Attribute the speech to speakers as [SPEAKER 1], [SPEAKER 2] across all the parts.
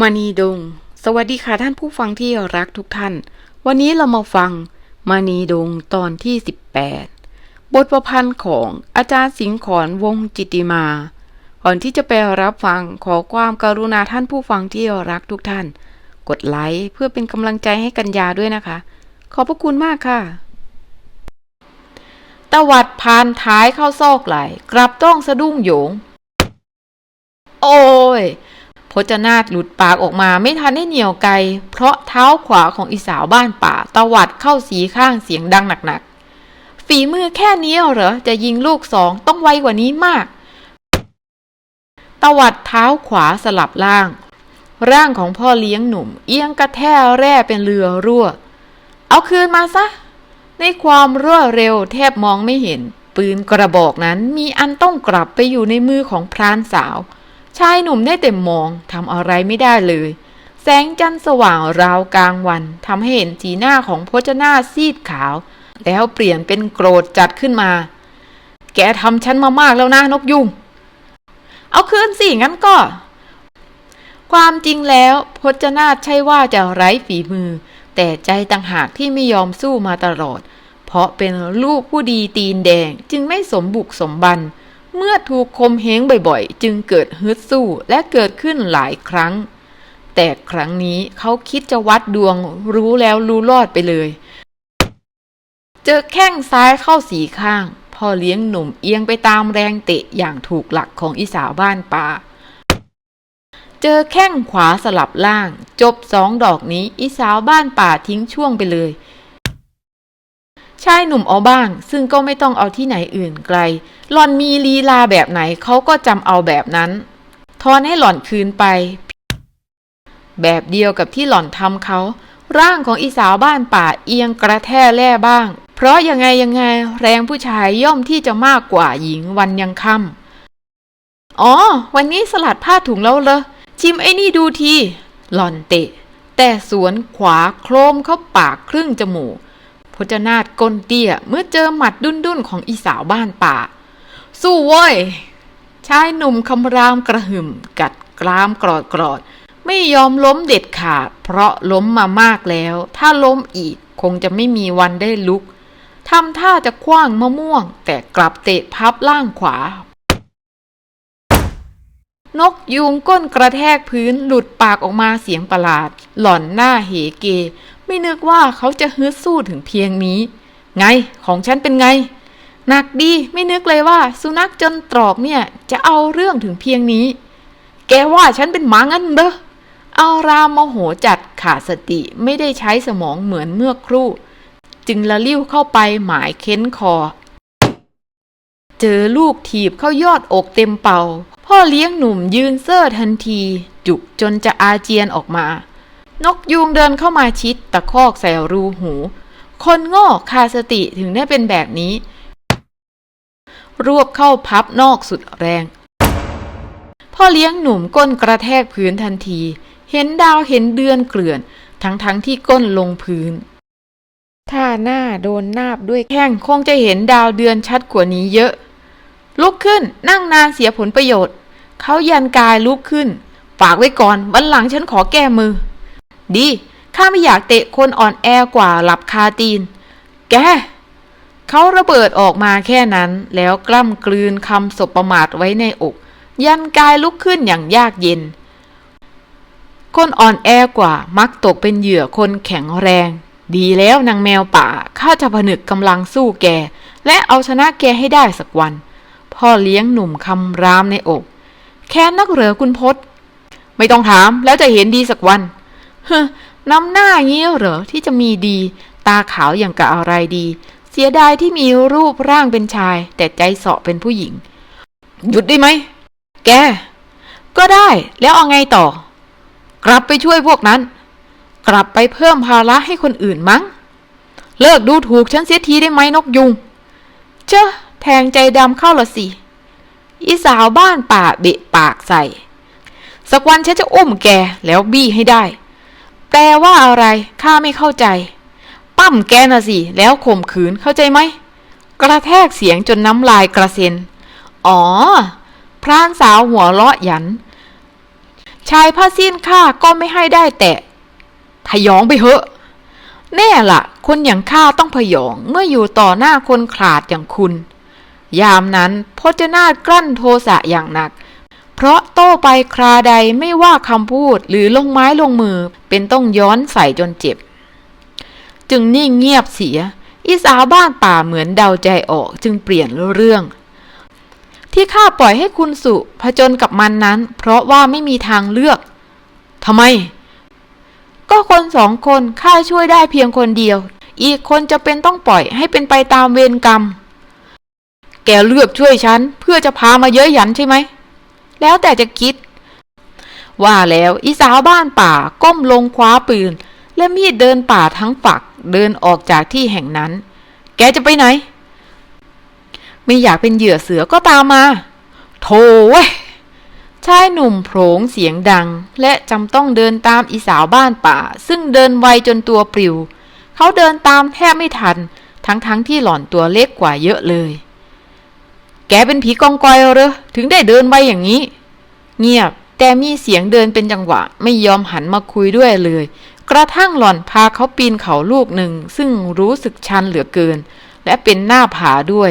[SPEAKER 1] มณีดง สวัสดีค่ะท่านผู้ฟังที่รักทุกท่าน วันนี้เรามาฟังมณีดงตอนที่ 18 บทประพันธ์ของอาจารย์สิงห์ขอนวงจิติมา ก่อนที่จะไปรับฟังขอความการุณาท่านผู้ฟังที่รักทุกท่าน กดไลค์เพื่อเป็นกำลังใจให้กัญญาด้วยนะคะ ขอบพระคุณมากค่ะตวัดพานท้ายเข้าซอกไหลกลับต้องสะดุ้งโหยง โอ้ย พจนาถหลุดปากออกมาไม่ทันได้เหนียวไกล เพราะเท้าขวาของอีสาวบ้านป่าตวัดเข้าสีข้างเสียงดังหนักๆ ฝีมือแค่นี้เหรอ จะยิงลูกสองต้องไวกว่านี้มาก ตวัดเท้าขวาสลับล่าง ร่างของพ่อเลี้ยงหนุ่ม เอียงกระแทกแร่เป็นเรือรั่ว เอาคืนมาซะ ในความรวดเร็วแทบมองไม่เห็น ปืนกระบอกนั้นมีอันต้องกลับไปอยู่ในมือของพรานสาว ชายหนุ่มได้แต่มองทำอะไรไม่ได้เลย แสงจันทร์สว่างราวกลางวันทำให้เห็นสีหน้าของพจนาซีดขาว แล้วเปลี่ยนเป็นโกรธจัดขึ้นมา แกทำฉันมามากแล้วนะนกยุงเอาคืนสิงั้นก็ ความจริงแล้วพจนาใช่ว่าจะไร้ฝีมือ แต่ใจต่างหากที่ไม่ยอมสู้มาตลอด เพราะเป็นลูกผู้ดีตีนแดงจึงไม่สมบุกสมบัน เมื่อถูกคมเหงบ่อยๆ จึงเกิดฮึดสู้และเกิดขึ้นหลายครั้ง แต่ครั้งนี้เขาคิดจะวัดดวงรู้แล้วรู้รอดไปเลย เจอแข้งซ้ายเข้าสีข้าง พ่อเลี้ยงหนุ่มเอียงไปตามแรงเตะอย่างถูกหลักของอีสาวบ้านป่า เจอแข้งขวาสลับล่าง จบสองดอกนี้อีสาวบ้านป่าทิ้งช่วงไปเลย ชายหนุ่มเอาบ้าง ซึ่งก็ไม่ต้องเอาที่ไหนอื่นไกล หล่อนมีลีลาแบบไหนเขาก็จำเอาแบบนั้นทอนให้หล่อนคืนไป แบบเดียวกับที่หล่อนทำเขา ร่างของอีสาวบ้านป่าเอียงกระแทแล่บ้าง เพราะยังไงยังไงแรงผู้ชายย่อมที่จะมากกว่าหญิงวันยังค่ำอ๋อ วันนี้สลัดผ้าถุงแล้วเลยชิมไอ้นี่ดูที หล่อนเตะ แต่สวนขวาโครมเข้าปากครึ่งจมูก จนาถก้นเตี้ยเมื่อเจอหมัดดุนดุนๆของอีสาวบ้านป่า สู้เว้ย ชายหนุ่มคำรามกระหึ่ม กัดกรามกรอดกรอด ไม่ยอมล้มเด็ดขาด เพราะล้มมามากแล้ว ถ้าล้มอีกคงจะไม่มีวันได้ลุกทำท่าจะคว้างมะม่วง แต่กลับเตะพับล่างขวา นกยูงก้นกระแทกพื้นหลุดปากออกมาเสียงประหลาด หล่อนหน้าเหเก ไม่นึกว่าเขาจะฮึดสู้ถึงเพียงนี้ ไงของฉันเป็นไง หนักดีไม่นึกเลยว่า สุนัขจนตรอกเนี่ยจะเอาเรื่องถึงเพียงนี้ แกว่าฉันเป็นหมางั้นเด้อเอารามโมโหจัดขาดสติไม่ได้ใช้สมองเหมือนเมื่อครู่ จึงละลิ้วเข้าไปหมายเค้นคอ เจอลูกถีบเข้ายอดอกเต็มเป่า พ่อเลี้ยงหนุ่มยืนเซ่อทันที จุกจนจะอาเจียนออกมา นกยูงเดินเข้ามาชิดตะคอกใส่รูหู คนโง่ขาดสติถึงได้เป็นแบบนี้ รวบเข้าพับนอกสุดแรง พ่อเลี้ยงหนุ่มก้นกระแทกพื้นทันที เห็นดาวเห็นเดือนเกลื่อน ทั้งทั้งที่ก้นลงพื้น ถ้าหน้าโดนนาบด้วยแข้งคงจะเห็นดาวเดือนชัดกว่านี้เยอะ ลุกขึ้นนั่งนานเสียผลประโยชน์ เขายันกายลุกขึ้น ฝากไว้ก่อนวันหลังฉันขอแก้มือ ดีข้าไม่อยากเตะคนอ่อนแอกว่าหลับคาตีน แกเขาระเบิดออกมาแค่นั้น แล้วกล้ำกลืนคำสบประมาทไว้ในอก ยันกายลุกขึ้นอย่างยากเย็น คนอ่อนแอกว่ามักตกเป็นเหยื่อคนแข็งแรง ดีแล้วนางแมวป่าข้าจะผนึกกำลังสู้แก และเอาชนะแกให้ได้สักวัน พ่อเลี้ยงหนุ่มคำรามในอก แค้นนักเหรอคุณพศไม่ต้องถามแล้วจะเห็นดีสักวัน น้ำหน้าเงี้ยเหรอที่จะมีดี ตาขาวอย่างกะอะไรดี เสียดายที่มีรูปร่างเป็นชาย แต่ใจเสาะเป็นผู้หญิง หยุดได้ไหม แก ก็ได้ แล้วเอาไงต่อ กลับไปช่วยพวกนั้น กลับไปเพิ่มภาระให้คนอื่นมั้ง เลิกดูถูกฉันเสียทีได้ไหมนกยุง เจ้าแทงใจดำเข้าละสิ อีสาวบ้านป่าเบะปากใส่ สักวันฉันจะอุ้มแกแล้วบี้ให้ได้ แปลว่าอะไร ข้าไม่เข้าใจ ปั้มแกน่ะสิ แล้วข่มขืนเข้าใจไหม กระแทกเสียงจนน้ำลายกระเซ็น อ๋อ พรานสาวหัวเราะหยัน ชายผ้าสิ้นข้าก็ไม่ให้ได้แตะพยองไปเหอะแน่ละ่ะ คนอย่างข้าต้องพยองเมื่ออยู่ต่อหน้าคนขลาดอย่างคุณ ยามนั้นพจนากลั้นโทสะอย่างหนัก เพราะโต้ไปคราใดไม่ว่าคำพูดหรือลงไม้ลงมือเป็นต้องย้อนใส่จนเจ็บ จึงนิ่งเงียบเสีย อีสาวบ้านป่าเหมือนเดาใจออกจึงเปลี่ยนเรื่อง ที่ข้าปล่อยให้คุณสุผจญกับมันนั้น เพราะว่าไม่มีทางเลือกทำไม ก็คนสองคนข้าช่วยได้เพียงคนเดียว อีกคนจะเป็นต้องปล่อยให้เป็นไปตามเวรกรรม แกเลือกช่วยฉันเพื่อจะพามาเย้ยหยันใช่ไหม แล้วแต่จะคิด ว่าแล้วอีสาวบ้านป่าก้มลงคว้าปืน และมีดเดินป่าทั้งฝักเดินออกจากที่แห่งนั้น แกจะไปไหน ไม่อยากเป็นเหยื่อเสือก็ตามมาโธ่เว้ยชายหนุ่มโผงเสียงดัง และจำต้องเดินตามอีสาวบ้านป่า ซึ่งเดินไวจนตัวปลิว เขาเดินตามแทบไม่ทัน ทั้งๆทที่หล่อนตัวเล็กกว่าเยอะเลย แกเป็นผีกองกอยเหรอถึงได้เดินไวอย่างนี้ เงียบ แต่มีเสียงเดินเป็นจังหวะ ไม่ยอมหันมาคุยด้วยเลย กระทั่งหล่อนพาเขาปีนเขาลูกหนึ่ง ซึ่งรู้สึกชันเหลือเกิน และเป็นหน้าผาด้วย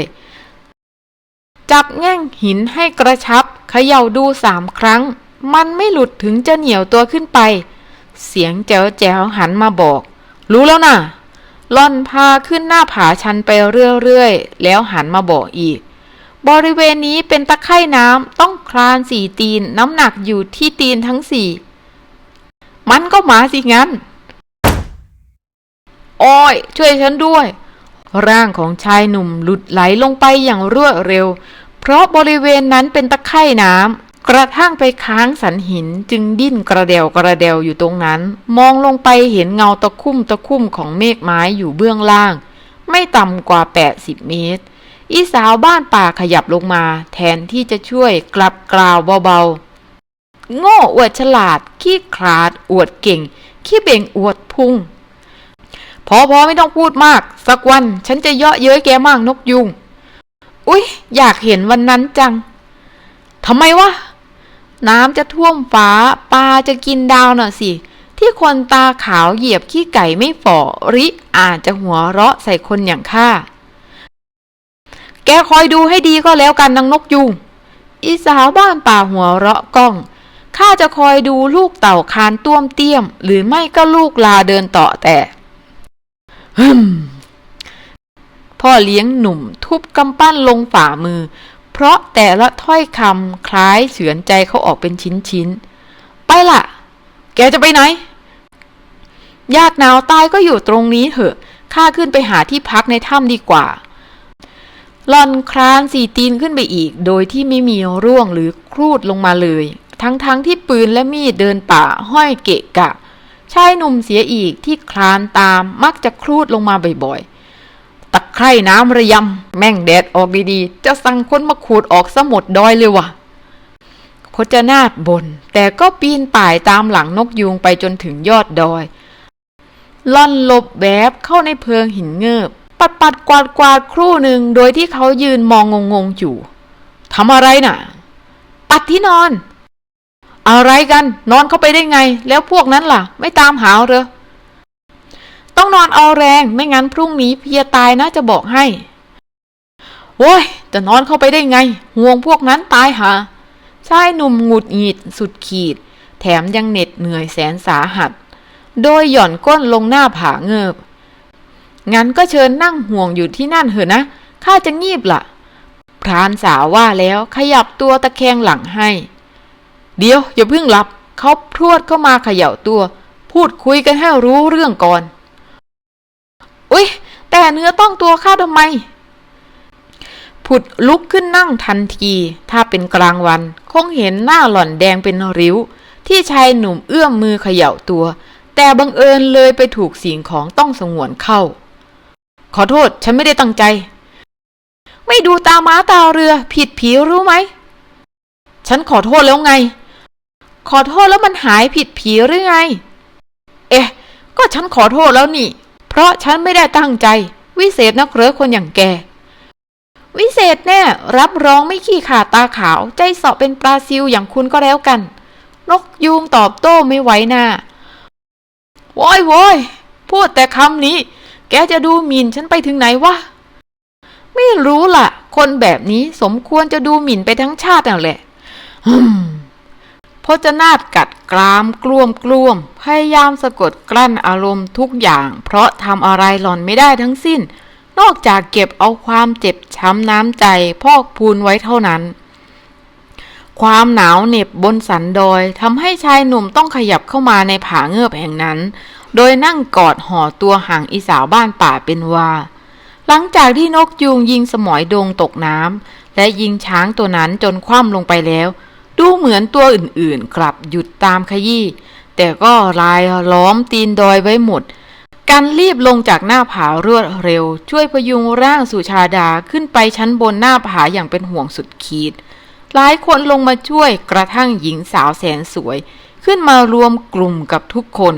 [SPEAKER 1] จับแง่งหินให้กระชับเขย่าดูสามครั้ง มันไม่หลุดถึงจะเหนียวตัวขึ้นไป เสียงแจ๋วแจ๋วหันมาบอก รู้แล้วนะ่ะล่อนพาขึ้นหน้าผาชันไปเรื่อยๆ แล้วหันมาบอกอีก บริเวณนี้เป็นตะไคร่น้ำต้องคลานสี่ตีนน้ำหนักอยู่ที่ตีนทั้งสี่ มันก็หมาสิงั้น โอ้ย ช่วยฉันด้วย ร่างของชายหนุ่มหลุดไหลลงไปอย่างรวดเร็ว เพราะบริเวณนั้นเป็นตะไคร่น้ำกระทั่งไปค้างสันหินจึงดิ้นกระเดวกระเดวอยู่ตรงนั้น มองลงไปเห็นเงาตะคุ่มตะคุ่มของเมฆไม้อยู่เบื้องล่าง ไม่ต่ำกว่า 80 เมตร อีสาวบ้านป่าขยับลงมา แทนที่จะช่วยกลับกล่าวเบาๆ โง่อวดฉลาด ขี้ขลาด อวดเก่ง ขี้เบ่งอวดพุง พอพอไม่ต้องพูดมาก สักวันฉันจะเยาะเย้ยแกมากนกยุง อุ๊ย อยากเห็นวันนั้นจังทำไมวะ น้ำจะท่วมฟ้าปลาจะกินดาวน่ะสิ ที่คนตาขาวเหยียบขี้ไก่ไม่ฝ่อริอาจจะหัวเราะใส่คนอย่างข้า แกคอยดูให้ดีก็แล้วกันนางนกยุง อีสาวบ้านป่าหัวเราะก้อง ข้าจะคอยดูลูกเต่าคานต้วมเตี้ยม หรือไม่ก็ลูกลาเดินต่อแต่ฮึมพ่อเลี้ยงหนุ่มทุบกำปั้นลงฝ่ามือ เพราะแต่ละถ้อยคำคล้ายเฉือนใจเขาออกเป็นชิ้นๆ ไปล่ะ แกจะไปไหน ยากหนาวตายก็อยู่ตรงนี้เถอะ ข้าขึ้นไปหาที่พักในถ้ำดีกว่าห ลอนคลานสี่ตีนขึ้นไปอีก โดยที่ไม่มีร่วงหรือครูดลงมาเลย ทั้งๆทที่ปืนและมีดเดินป่าห้อยเกะกะ ชายหนุ่มเสียอีกที่คลานตามมักจะครูดลงมาบ่อยๆ ตะไคร่น้ำระยำ แม่งแดดออกดีๆ จะสั่งคนมาขูดออกสมดดอยเลยวะพจนาถบน แต่ก็ปีนป่ายตามหลังนกยูงไปจนถึงยอดดอยล่อนหลบแวบเข้าในเพิงหินเงิบ ปัดปัดกวาดกวาดครู่หนึ่งโดยที่เขายืนมองงงๆอยู่ทำอะไรน่ะ ปัดที่นอน อะไรกัน นอนเข้าไปได้ไง แล้วพวกนั้นล่ะ ไม่ตามหาเหรอ ต้องนอนเอาแรงไม่งั้นพรุ่งนี้เพียตายนะจะบอกให้โอ้ยจะนอนเข้าไปได้ไง ห่วงพวกนั้นตายหาชายหนุ่มหงุดหงิดสุดขีด แถมยังเหน็ดเหนื่อยแสนสาหัส โดยหย่อนก้นลงหน้าผาเงิบ งั้นก็เชิญนั่งห่วงอยู่ที่นั่นเถอะนะ ข้าจะงีบละ่ะ พรานสาวว่าแล้วขยับตัวตะแคงหลังให้ เดี๋ยวอย่าเพิ่งหลับ เขาพรวดเข้ามาเขย่าตัว พูดคุยกันให้รู้เรื่องก่อน อุ๊ย แต่เนื้อต้องตัวข้าทำไม ผุดลุกขึ้นนั่งทันที ถ้าเป็นกลางวัน คงเห็นหน้าหล่อนแดงเป็นริ้ว ที่ชายหนุ่มเอื้อมมือเขย่าตัวแต่บังเอิญเลยไปถูกสิ่งของต้องสงวนเข้า ขอโทษ ฉันไม่ได้ตั้งใจ ไม่ดูตาม้าตาเรือ ผิดผีรู้ไหม ฉันขอโทษแล้วไง ขอโทษแล้วมันหายผิดผีหรือไง เอ๊ะ ก็ฉันขอโทษแล้วนี่ เพราะฉันไม่ได้ตั้งใจ วิเศษนักเหรอคนอย่างแก วิเศษแน่ รับรองไม่ขี้ขาดตาขาว ใจสาะเป็นปลาซิวอย่างคุณก็แล้วกัน นกยูงตอบโต้ไม่ไหวหน้าโว้ยโว้ยพูดแต่คำนี้ แกจะดูหมิ่นฉันไปถึงไหนวะ ไม่รู้ล่ะ คนแบบนี้สมควรจะดูหมิ่นไปทั้งชาตินั่นแหละพจนาฏกัดกรามกล้วมกล้วมพยายามสะกดกลั้นอารมณ์ทุกอย่าง เพราะทำอะไรหล่อนไม่ได้ทั้งสิ้น นอกจากเก็บเอาความเจ็บช้ำน้ำใจพอกพูนไว้เท่านั้น ความหนาวเหน็บบนสันดอยทำให้ชายหนุ่มต้องขยับเข้ามาในผาเงือบแห่งนั้น โดยนั่งกอดห่อตัวห่างอีสาวบ้านป่าเป็นว่าหลังจากที่นกยูงยิงสมอยดงตกน้ำและยิงช้างตัวนั้นจนคว่ำลงไปแล้ว ดูเหมือนตัวอื่นๆ กลับหยุดตามขยี้ แต่ก็ลายล้อมตีนดอยไว้หมด การรีบลงจากหน้าผารวดเร็ว ช่วยพยุงร่างสุชาดาขึ้นไปชั้นบนหน้าผาอย่างเป็นห่วงสุดขีด หลายคนลงมาช่วยกระทั่งหญิงสาวแสนสวย ขึ้นมารวมกลุ่มกับทุกคน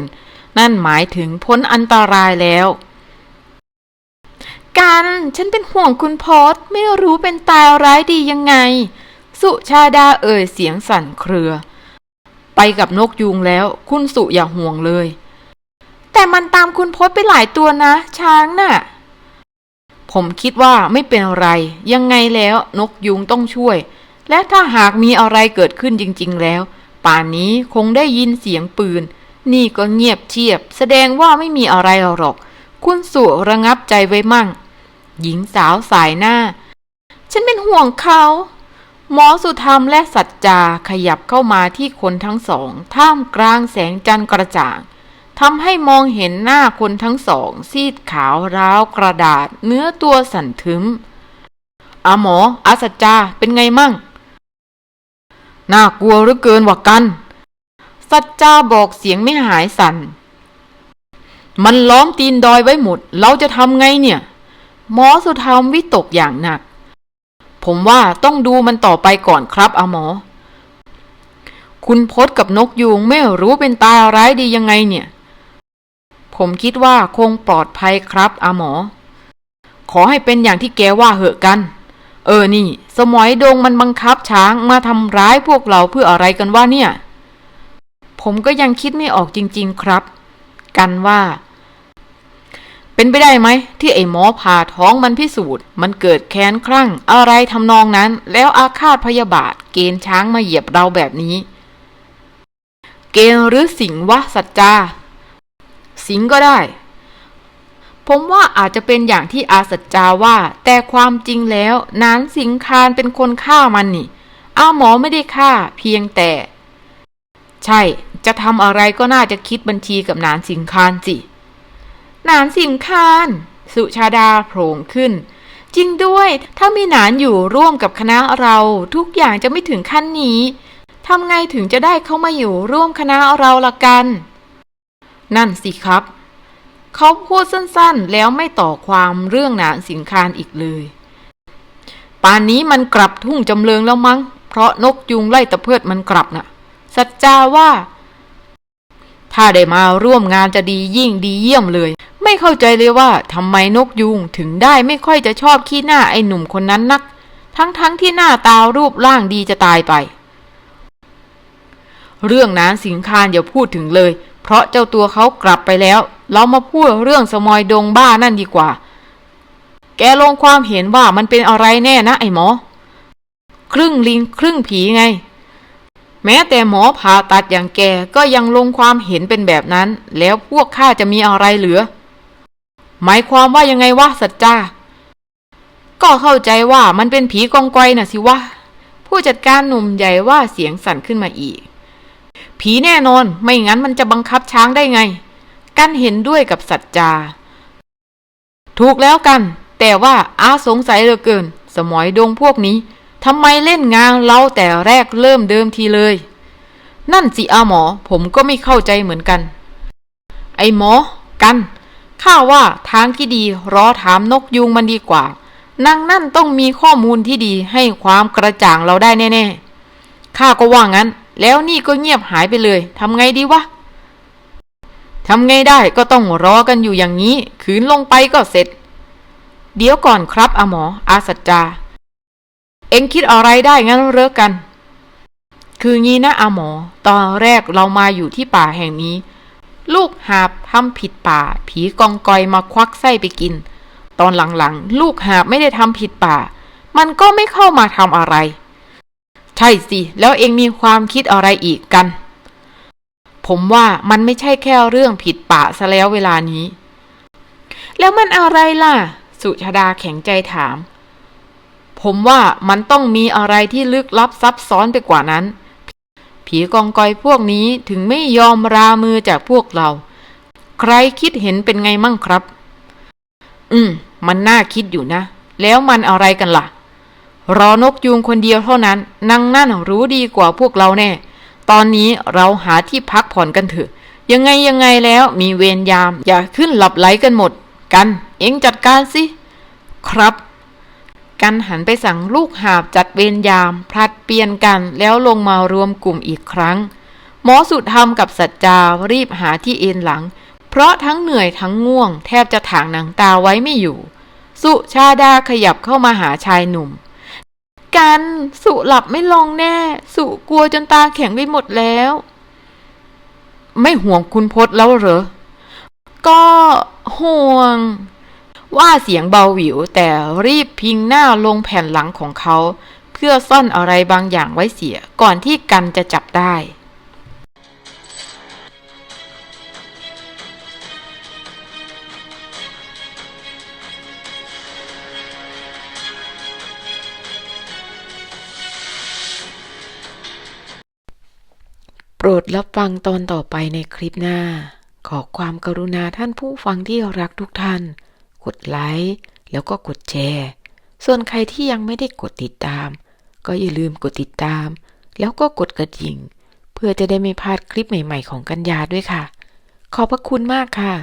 [SPEAKER 1] นั่นหมายถึงพ้นอันตรายแล้ว กัน ฉันเป็นห่วงคุณพอสไม่รู้เป็นตายร้ายดียังไง สุชาดาเอ่ยเสียงสั่นเครือ ไปกับนกยูงแล้ว คุณสุอย่าห่วงเลย แต่มันตามคุณพศไปหลายตัวนะ ช้างน่ะ ผมคิดว่าไม่เป็นไร ยังไงแล้วนกยุงต้องช่วย และถ้าหากมีอะไรเกิดขึ้นจริง ๆ แล้ว ป่านนี้คงได้ยินเสียงปืน นี่ก็เงียบเชียบ แสดงว่าไม่มีอะไรหรอก คุณสุระงับใจไว้มั่ง หญิงสาวสายหน้า ฉันเป็นห่วงเขา หมอสุธรรมและสัจจาขยับเข้ามาที่คนทั้งสอง ท่ามกลางแสงจันทร์กระจ่างทำให้มองเห็นหน้าคนทั้งสอง ซีดขาวร้าวกระดาษ เนื้อตัวสั่นทึมอาหมออาสัจจาเป็นไงมั่ง น่ากลัวหรือเกินว่ากัน สัจจาบอกเสียงไม่หายสัน่น มันล้อมตีนดอยไว้หมด เราจะทำไงเนี่ย หมอสุธรรมวิตกอย่างหนัก ผมว่าต้องดูมันต่อไปก่อนครับอาหมอ คุณพศกับนกยูงไม่รู้เป็นตายร้ายดียังไงเนี่ย ผมคิดว่าคงปลอดภัยครับอาหมอ ขอให้เป็นอย่างที่แกว่าเหอะกันเออนี่ สมอยดงมันบังคับช้างมาทำร้ายพวกเราเพื่ออะไรกันว่าเนี่ย ผมก็ยังคิดไม่ออกจริง ๆ ครับ กันว่า เป็นไปได้ไหม ที่ไอ้หมอผ่าท้องมันพิสูจน์ มันเกิดแค้นคลั่ง อะไรทำนองนั้น แล้วอาฆาตพยาบาท เกณฑ์ช้างมาเหยียบเราแบบนี้ เกณฑ์หรือสิงวะสัจจา สิงก็ได้ ผมว่าอาจจะเป็นอย่างที่อาสัจจาว่า แต่ความจริงแล้วนานสิงคารเป็นคนฆ่ามันนี่อาหมอไม่ได้ฆ่า เพียงแต่ ใช่ จะทำอะไรก็น่าจะคิดบัญชีกับนานสิงคารสิ นานสิงคารสุชาดาโผล่ขึ้น จริงด้วย ถ้ามีนานอยู่ร่วมกับคณะเราทุกอย่างจะไม่ถึงขั้นนี้ ทำไงถึงจะได้เข้ามาอยู่ร่วมคณะเราละกัน นั่นสิครับ เขาพูดสั้นๆ แล้วไม่ต่อความเรื่องนานสิงคารอีกเลย ป่านนี้มันกลับทุ่งจำเริงแล้วมั้ง เพราะนกยุงไล่ตะเพิดมันกลับน่ะ สัจจาว่า ถ้าได้มาร่วมงานจะดียิ่งดีเยี่ยมเลย ไม่เข้าใจเลยว่าทำไมนกยุงถึงได้ไม่ค่อยจะชอบขี้หน้าไอ้หนุ่มคนนั้นนัก ทั้งๆทที่หน้าตารูปร่างดีจะตายไป เรื่องนั้นสิงคารอย่าพูดถึงเลย เพราะเจ้าตัวเขากลับไปแล้ว เรามาพูดเรื่องสมอยดงบ้านั่นดีกว่า แกลงความเห็นว่ามันเป็นอะไรแน่นะไอ้หมอครึ่งลิงครึ่งผีไง แม้แต่หมอผ่าตัดอย่างแกก็ยังลงความเห็นเป็นแบบนั้น แล้วพวกข้าจะมีอะไรเหลือ หมายความว่ายังไงวะสัจจาก็เข้าใจว่ามันเป็นผีกองกอยน่ะสิวะผู้จัดการหนุ่มใหญ่ว่าเสียงสั่นขึ้นมาอีก ผีแน่นอนไม่งั้นมันจะบังคับช้างได้ไง กันเห็นด้วยกับสัจจา ถูกแล้วกัน แต่ว่าอาสงสัยเหลือเกิน สมอยดงพวกนี้ ทำไมเล่นงานเราแต่แรกเริ่มเดิมทีเลย นั่นสิอาหมอ ผมก็ไม่เข้าใจเหมือนกัน ไอหมอ กัน ข้าว่าทางที่ดีรอถามนกยุงมันดีกว่านางนั่นต้องมีข้อมูลที่ดีให้ความกระจ่างเราได้แน่ๆ ข้าก็ว่างั้น แล้วนี่ก็เงียบหายไปเลย ทำไงดีวะ ทำไงได้ก็ต้องรอกันอยู่อย่างนี้ ขืนลงไปก็เสร็จ เดี๋ยวก่อนครับอาหมอ อาสัจจา เอ็งคิดอะไรได้งั้นเลิกกัน คืองี้นะอาหมอ ตอนแรกเรามาอยู่ที่ป่าแห่งนี้ ลูกหาบทำผิดป่า ผีกองกอยมาควักไส้ไปกิน ตอนหลังๆ ลูกหาบไม่ได้ทำผิดป่า มันก็ไม่เข้ามาทำอะไร ใช่สิ แล้วเองมีความคิดอะไรอีกกัน ผมว่ามันไม่ใช่แค่เรื่องผิดป่าซะแล้วเวลานี้ แล้วมันอะไรล่ะ สุชาดาแข็งใจถาม ผมว่ามันต้องมีอะไรที่ลึกลับซับซ้อนไปกว่านั้น ผีกองกอยพวกนี้ถึงไม่ยอมรามือจากพวกเรา ใครคิดเห็นเป็นไงมั่งครับ อืม มันน่าคิดอยู่นะ แล้วมันอะไรกันล่ะ รอนกยูงคนเดียวเท่านั้นนางนั่นรู้ดีกว่าพวกเราแน่ ตอนนี้เราหาที่พักผ่อนกันเถอะ ยังไงยังไงแล้วมีเวรยาม อย่าขึ้นหลับไหลกันหมด กัน เอ็งจัดการสิ ครับ กันหันไปสั่งลูกหาบจัดเวรยาม พลัดเปลี่ยนกันแล้วลงมารวมกลุ่มอีกครั้ง หมอสุธรรมกับสัจจารีบหาที่เอนหลัง เพราะทั้งเหนื่อยทั้งง่วง แทบจะถางหนังตาไว้ไม่อยู่ สุชาดาขยับเข้ามาหาชายหนุ่ม กันสุหลับไม่ลงแน่ สุกลัวจนตาแข็งไปหมดแล้ว ไม่ห่วงคุณพศแล้วเหรอ ก็ห่วง ว่าเสียงเบาหวิวแต่รีบพิงหน้าลงแผ่นหลังของเขา เพื่อซ่อนอะไรบางอย่างไว้เสียก่อนที่กันจะจับได้โปรดรับฟังตอนต่อไปในคลิปหน้า ขอความกรุณาท่านผู้ฟังที่รักทุกท่าน กดไลค์แล้วก็กดแชร์ ส่วนใครที่ยังไม่ได้กดติดตาม ก็อย่าลืมกดติดตาม แล้วก็กดกระดิ่ง เพื่อจะได้ไม่พลาดคลิปใหม่ ๆ ของกัญญาด้วยค่ะ ขอบพระคุณมากค่ะ